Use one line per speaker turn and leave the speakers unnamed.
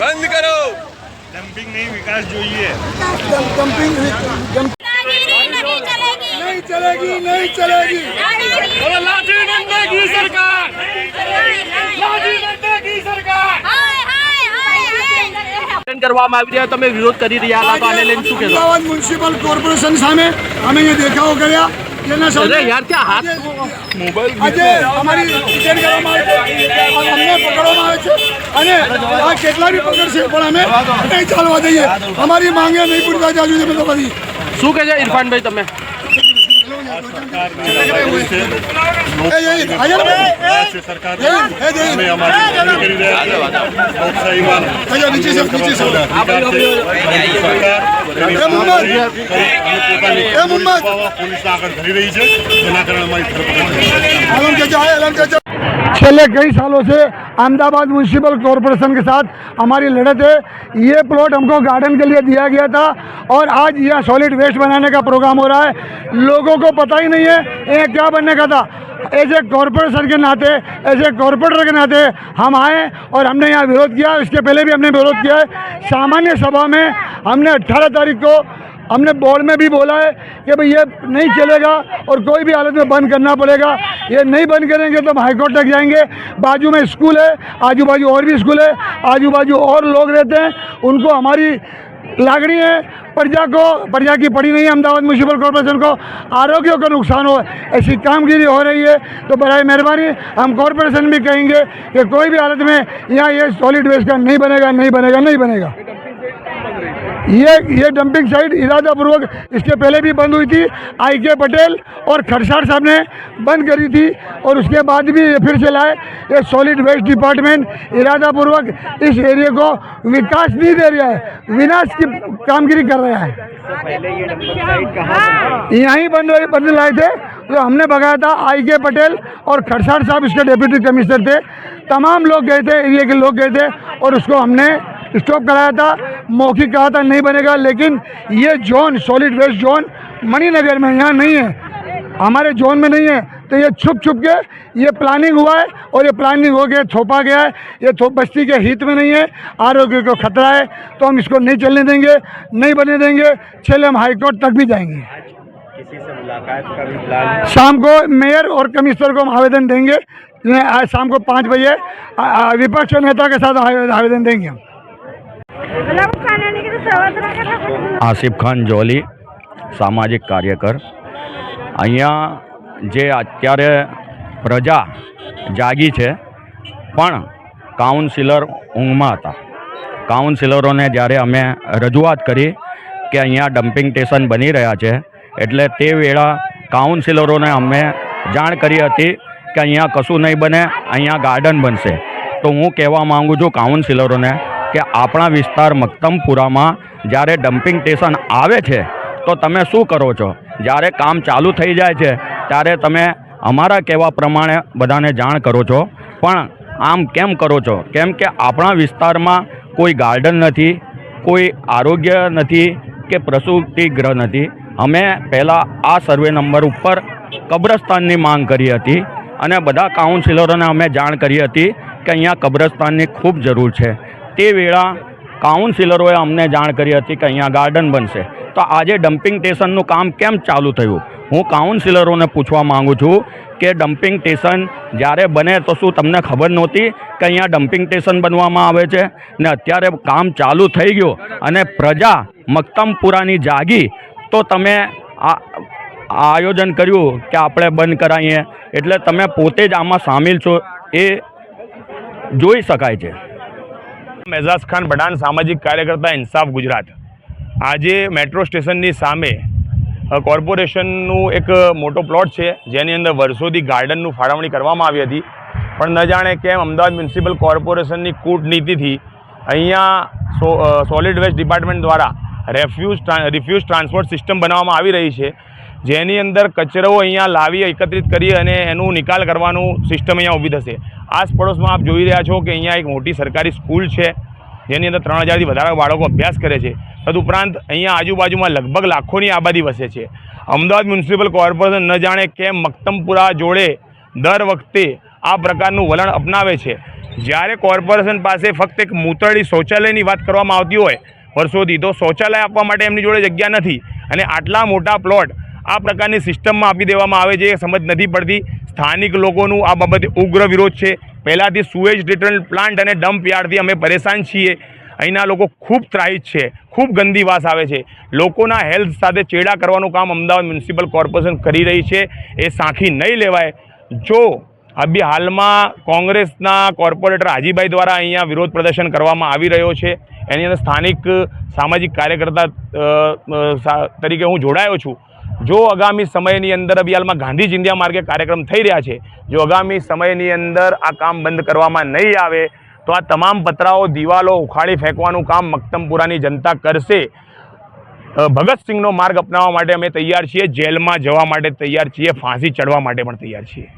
બંધ કરો. ડમ્પિંગ નહીં વિકાસ જોઈએ.
ડમ્પિંગ નહીં ચલેગી નહીં
ચલેગી
લાઠી ડંડા સરકાર
કરવામાં આવી રહ્યા. તમે વિરોધ કરી રહ્યા હતા આને લઈને શું કહેશો?
અમદાવાદ મ્યુનિસિપલ કોર્પોરેશન સામે અમે અહીંયા દેખાવો કર્યા. તેના સામે
યાર કે હાથ
આજે અમારી ડિટેન કરવામાં આવે છે અમને પકડવામાં આવે છે અને આ કેટલા બી પકડશે પણ અમે નહીં ચાલવા દઈએ. અમારી માંગે નહીં પૂરતા ચાલુ છે બધી
શું કહે છે ઇરફાનભાઈ તમે?
હાજર
સરકાર. અમે અમારી કરી રહ્યા છીએ લોકશાહીમાં એની પોતાની પોલીસના આગળ ધરી રહી છે જેના કારણે અમારી ધરપકડ
पहले कई सालों से अहमदाबाद म्यूनसिपल कॉरपोरेशन के साथ हमारी लड़त है। ये प्लॉट हमको गार्डन के लिए दिया गया था और आज यह सॉलिड वेस्ट बनाने का प्रोग्राम हो रहा है। लोगों को पता ही नहीं है ये क्या बनने का था। एज ए कॉरपोरेशन के नाते एज ए कॉरपोरेटर के नाते हम आए और हमने यहाँ विरोध किया। इसके पहले भी हमने विरोध किया है। सामान्य सभा में हमने अट्ठारह तारीख को हमने बोर्ड में भी बोला है कि भाई ये नहीं चलेगा और कोई भी हालत में बंद करना पड़ेगा। ये नहीं बंद करेंगे तो हम हाईकोर्ट तक जाएँगे। बाजू में स्कूल है आजू बाजू और भी स्कूल है आजू बाजू और लोग रहते हैं। उनको हमारी लागणी है, प्रजा को, प्रजा की पड़ी नहीं है अहमदाबाद म्यूनसिपल कॉरपोरेशन को। आरोग्य को नुकसान हो, ऐसी कामगिरी हो रही है। तो बरए मेहरबानी। हम कॉरपोरेशन भी कहेंगे कि कोई भी हालत में यहाँ ये सॉलिड वेस्ट का नहीं बनेगा नहीं बनेगा नहीं बनेगा। ये ये डंपिंग साइट इरादापूर्वक इसके पहले भी बंद हुई थी आई के पटेल और खरसार साहब ने बंद करी थी और उसके बाद भी ये फिर से लाए। ये सॉलिड वेस्ट डिपार्टमेंट इरादापूर्वक इस एरिया को विकास नहीं दे रहा है, विनाश की कामगिरी कर रहा है। यहीं बंद बंद लाए थे। तो हमने भगाया था आई के पटेल और खरसार साहब, इसके डेप्यूटी कमिश्नर थे। तमाम लोग गए थे एरिया के लोग गए थे और उसको हमने स्टॉप कराया था, मौखिक कहा था, नहीं बनेगा, लेकिन ये zone solid waste zone, Maninagar में यहाँ नहीं है। हमारे जोन में नहीं है। तो ये छुप छुप के, ये प्लानिंग हुआ है, और ये प्लानिंग हो गया, थोपा गया है। ये थोप बस्ती के हित में नहीं है, आरोग्य को खतरा है तो हम इसको नहीं चलने देंगे, नहीं बने देंगे। चले हम हाईकोर्ट तक भी जाएँगे। शाम को मेयर और कमिश्नर को हम आवेदन देंगे। आज शाम को पाँच बजे विपक्ष नेता के साथ आवेदन देंगे हम।
આસિફ ખાન જોલી સામાજિક કાર્યકર અહીંયા જે અત્યારે પ્રજા જાગી છે પણ કાઉન્સિલર ઊંઘમાં હતા કાઉન્સિલરોને જ્યારે અમે રજૂઆત કરી કે અહીંયા ડમ્પિંગ સ્ટેશન બની રહ્યા છે એટલે તે વેળા કાઉન્સિલરોને અમે જાણ કરી હતી કે અહીંયા કશું નહીં બને અહીંયા ગાર્ડન બનશે તો હું કહેવા માગું છું કાઉન્સિલરોને કે આપણા વિસ્તાર મક્તમપુરામાં જ્યારે ડમ્પિંગ સ્ટેશન આવે છે, તો તમે શું કરો છો? જ્યારે કામ ચાલુ થઈ જાય છે, ત્યારે તમે અમારા કહેવા પ્રમાણે બધાને જાણ કરો છો. પણ આમ કેમ કરો છો? કેમ કે આપણા વિસ્તારમાં કોઈ ગાર્ડન નથી, કોઈ આરોગ્ય નથી કે પ્રસૂતિ ગ્રહ નથી. અમે પહેલાં આ સર્વે નંબર ઉપર કબ્રસ્તાનની માંગ કરી હતી અને બધા કાઉન્સિલરોને અમે જાણ કરી હતી કે અહીંયા કબ્રસ્તાનની ખૂબ જરૂર છે. તે વેળા કાઉન્સિલરોએ અમને જાણ કરી હતી કે અહીંયા ગાર્ડન બનશે. તો આજે ડમ્પિંગ સ્ટેશનનું કામ કેમ ચાલુ થયું? હું કાઉન્સિલરોને પૂછવા માગું છું કે ડમ્પિંગ સ્ટેશન જ્યારે બને તો શું તમને ખબર નહોતી કે અહીંયા ડમ્પિંગ સ્ટેશન બનવામાં આવે છે? ને અત્યારે કામ ચાલુ થઈ ગયું અને પ્રજા મક્તમપુરાની જાગી. તો તમે આ આયોજન કર્યું કે આપણે બંધ કરાવીએ એટલે તમે પોતે જ આમાં સામેલ છો. એ જોઈ શકાય છે.
એઝાઝ ખાન બડાન સામાજિક કાર્યકર્તા ઇન્સાફ ગુજરાત. આજે મેટ્રો સ્ટેશનની સામે કોર્પોરેશનનું એક મોટો પ્લોટ છે, જેની અંદર વર્ષોથી ગાર્ડનનું ફાળવણી કરવામાં આવી હતી. પણ ન જાણે કેમ અમદાવાદ મ્યુનિસિપલ કોર્પોરેશનની કૂટનીતિથી અહીંયા સોલિડ વેસ્ટ ડિપાર્ટમેન્ટ દ્વારા રેફ્યુઝ રિફ્યુઝ ટ્રાન્સપોર્ટ સિસ્ટમ બનાવવામાં આવી રહી છે. જેની અંદર કચરો અહીંયા લાવી એકત્રિત કરી અને એનું નિકાલ કરવાનું સિસ્ટમ અહીંયા ઊભી થશે. આસપડોશમાં આપ જોઈ રહ્યા છો કે અહીંયા એક મોટી સરકારી સ્કૂલ છે, જેની અંદર ત્રણ હજારથી વધારે બાળકો અભ્યાસ કરે છે. તદુપરાંત અહીંયા આજુબાજુમાં લગભગ લાખોની આબાદી વસે છે. અમદાવાદ મ્યુનિસિપલ કોર્પોરેશન ન જાણે કેમ મક્તમપુરા જોડે દર વખતે આ પ્રકારનું વલણ અપનાવે છે. જ્યારે કોર્પોરેશન પાસે ફક્ત એક મૂતળી શૌચાલયની વાત કરવામાં આવતી હોય, વર્ષોથી તો શૌચાલય આપવા માટે એમની જોડે જગ્યા નથી. અને આટલા મોટા પ્લોટ આ પ્રકારની સિસ્ટમમાં આપી દેવામાં આવે છે એ સમજ નથી પડતી. સ્થાનિક લોકોનું આ બાબતે ઉગ્ર વિરોધ છે. પહેલાંથી સુએજ ટ્રીટમેન્ટ પ્લાન્ટ અને ડમ્પ યાર્ડથી અમે પરેશાન છીએ. અહીંના લોકો ખૂબ ત્રાહિત છે, ખૂબ ગંદી વાસ આવે છે. લોકોના હેલ્થ સાથે ચેડા કરવાનું કામ અમદાવાદ મ્યુનિસિપલ કોર્પોરેશન કરી રહી છે. એ સાંખી નહીં લેવાય. જો અભી હાલમાં કોંગ્રેસના કોર્પોરેટર હાજીભાઈ દ્વારા અહીંયા વિરોધ પ્રદર્શન કરવામાં આવી રહ્યો છે, એની અંદર સ્થાનિક સામાજિક કાર્યકર્તા તરીકે હું જોડાયો છું. જો આગામી સમયની અંદર અભિયાલમાં ગાંધી ચિંધ્યા માર્ગે કાર્યક્રમ થઈ રહ્યા છે, જો આગામી સમયની અંદર આ કામ બંધ કરવામાં નહીં આવે, તો આ તમામ પતરાઓ દિવાલો ઉખાડી ફેંકવાનું કામ મક્તમપુરાની જનતા કરશે. ભગતસિંહનો માર્ગ અપનાવવા માટે અમે તૈયાર છીએ, જેલમાં જવા માટે તૈયાર છીએ, ફાંસી ચડવા માટે પણ તૈયાર છીએ.